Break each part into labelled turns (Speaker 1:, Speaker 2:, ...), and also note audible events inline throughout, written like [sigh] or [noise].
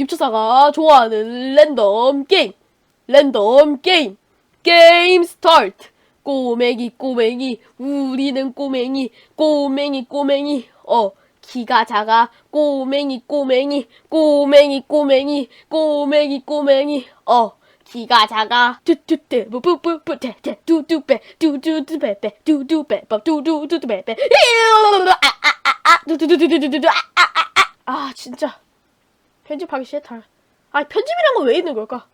Speaker 1: 닙초사가 좋아하는 랜덤 게임. 랜덤 게임. 게임 스타트. 꼬맹이 꼬맹이. 우리는 꼬맹이. 꼬맹이 꼬맹이. 어 키가 작아. 꼬맹이 꼬맹이. 꼬맹이 꼬맹이. 꼬맹이 꼬맹이. 어 키가 작아 뚜뚜뚜 뿌뿌뿌뿌떼떼 뚜뚜빼 뚜뚜뚜빼빼 뚜뚜빼 뚜뚜뚜빼빼 아아아아 뚜뚜뚜뚜뚜뚜 아아아아 아 진짜 편집하기 싫다. 아 편집이란 건 왜 있는 걸까?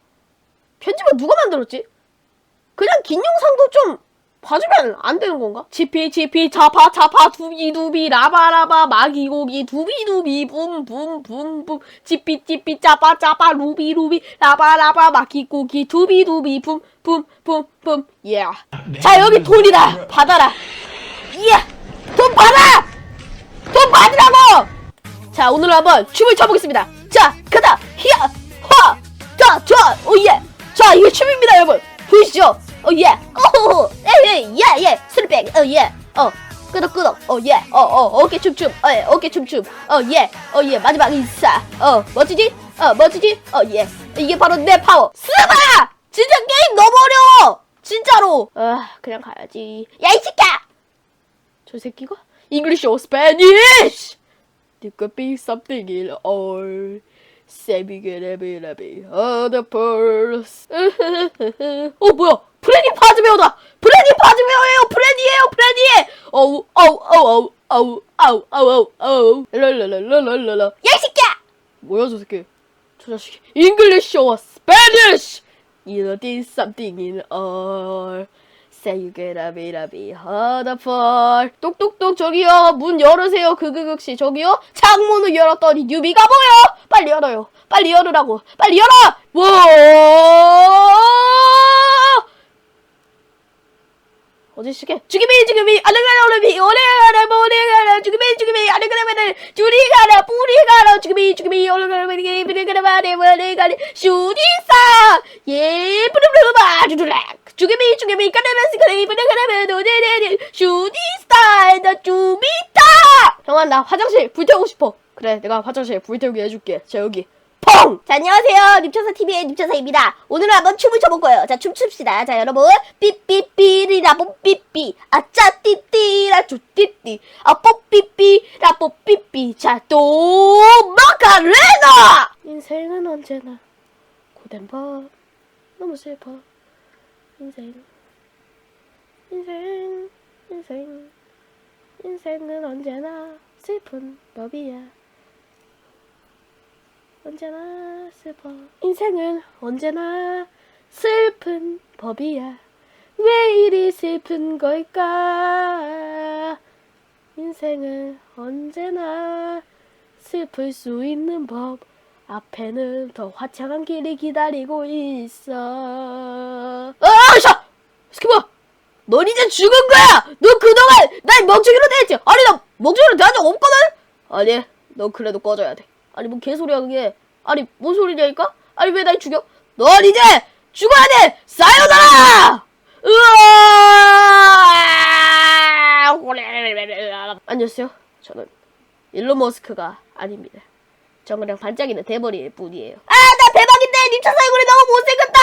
Speaker 1: 편집은 누가 만들었지? 그냥 긴 영상도 좀 봐주면 안 되는 건가? 치피 치피 차파 차파 두비 두비 라바 라바 마기 고기 두비 두비 붐붐붐붐 치피 치피 짜파 짜파 루비 루비 라바 라바 마기 고기 두비 두비 붐붐붐붐 예. 자 여기 돈이다 받아라. 예. 돈 받아. 돈 받으라고. 자, 오늘 한번 춤을 춰보겠습니다. 자, 가다! 히야! 화! 자, 좋아! 오, 예! 자, 이게 춤입니다, 여러분! 보이시죠? 오, 예! 오호호! 예, 예, 예, 예! 스리백! 어, 예! 어, 끄덕 끄덕! 어, 예! 어, 어, 어깨 춤춤! 어, 예, 어깨 춤춤! 어, 예! 어, 예! 마지막 인사! 어, 멋지지? 어, 멋지지? 어, 예! 이게 바로 내 파워! 스바! 진짜 게임 너무 어려워! 진짜로! 아, 그냥 가야지. 야, 이 새끼야! 저 새끼가? English or Spanish! You something in all. Every other purse. 어 뭐야? 프레디 파즈베어다. 프레디 파즈베어예요. 프레디예요. 프레디. 어우 어우 어우 어우 어우 어우 어우 랄랄랄랄랄라. 야이 새끼야. 뭐야 저 새끼? 저 자식. English or Spanish? Harder for. 똑똑똑 저기요 문 열으세요 그그극씨 저기요 창문을 열었더니 뉴비가 보여 빨리 열어요 빨리 열으라고 빨리 열어 와 어디 시게 죽이미 죽이미 아르가라오르미 오레가라 모레가라 죽이미 죽이미 아르가라마를 주리가라 뿌리가라 죽이미 죽이미 오레가라마리 뿌리가라마리 오레가리 슈디사 예 뿌리뿌리마 주르락 죽이미 죽이미 까르라스 까르미 뿌리가라마 노데데데 슈디스타 나 주미타 형아 나 화장실 불태우고 싶어 그래 내가 화장실 불태우게 해줄게 자 여기 펑! 자, 안녕하세요. 립천사 TV의 립천사입니다. 오늘은 한번 춤을 춰볼 거예요. 자, 춤춥시다. 자, 여러분. 삐삐삐리라 뽀삐삐. 아짜 띠띠라 쪼띠띠. 아, 뽀삐삐라 뽀삐삐. 자, 또, 마카레나! 인생은 언제나 고된 법. 너무 슬퍼. 인생. 인생. 인생. 인생은 언제나 슬픈 법이야. 언제나 슬퍼. 인생은 언제나 슬픈 법이야. 왜 이리 슬픈 걸까? 인생은 언제나 슬플 수 있는 법. 앞에는 더 화창한 길이 기다리고 있어. 아, 샤! 스키버! 넌 이제 죽은 거야! 너 그동안 날 멍청이로 대했지! 아니, 나 멍청이로 대한 적 없거든? 아니, 너 그래도 꺼져야 돼. 아니, 뭐 개소리야, 그게. 아니, 뭔 소리냐니까? 아니, 왜 날 죽여? 넌 이제 죽어야 돼! 사요나라! 으아! 안녕하세요. 저는 일론 머스크가 아닙니다. 전 그냥 반짝이는 대머리일 뿐이에요. 아, 나 대박인데! 님차 얼굴이 너무 못생겼다!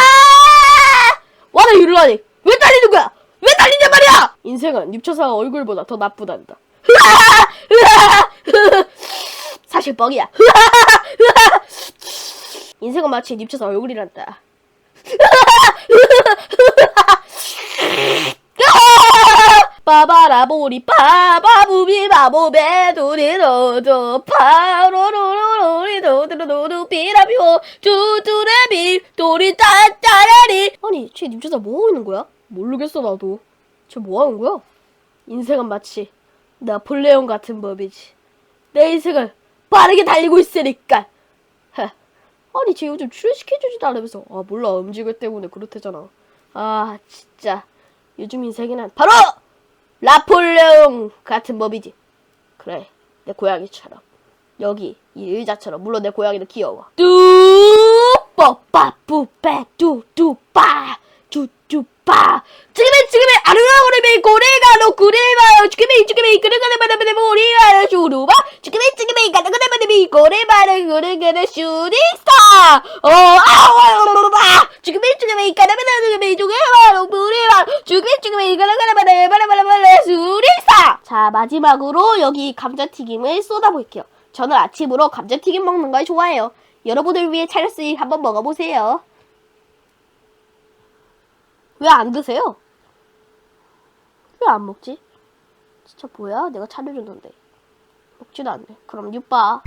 Speaker 1: 와나 이르라니! 왜 딸리는 거야? 왜 딸리냐 말이야! 인생은 닙초사가 얼굴보다 더 나쁘단다. [laughs] 사실 뻥이야. [laughs] 인생은 마치 닙초사 얼굴이란다. [laughs] 빠바라보리 빠바부비 바보베 도리도도 파로로로로리 도도도도 비라비오 두두 레비 도리 따따라리 아니 쟤 닙초사 뭐하고 있는 거야? 모르겠어 나도. 쟤 뭐하는 거야? 인생은 마치 나폴레옹 같은 법이지. 내 인생을 빠르게 달리고 있으니까. 하. 아니 쟤 요즘 출시켜주지도 않으면서. 아 몰라. 음식을 때문에 그렇대잖아. 아 진짜. 요즘 인생에는 바로 라폴레옹 같은 법이지. 그래. 내 고양이처럼. 여기 이 의자처럼. 물론 내 고양이는 귀여워. 뚜 뽀빠 뿌빼 뚜뚜빠 뚜뚜빠. 지금이 지금이 아르가오르미 고래가로 구레마요. 지금이 지금이 그르가르바르바르 모리가로 슈루바. 지금이 지금이 가르가르바르미 고래마로 구르가르 슈리스타. 어 아우아우르바 지금이 지금이 가르바르바르미 주게마로 모리마 지금이 지금이 가르가르바르바르바르 슈리스타. 자 마지막으로 여기 감자튀김을 쏟아볼게요. 저는 아침으로 감자튀김 먹는 걸 좋아해요 여러분을 위해 차렸으니 한번 먹어보세요. 왜 안 드세요? 왜 안 먹지? 진짜 뭐야? 내가 차려줬는데. 먹지도 않네. 그럼 육바.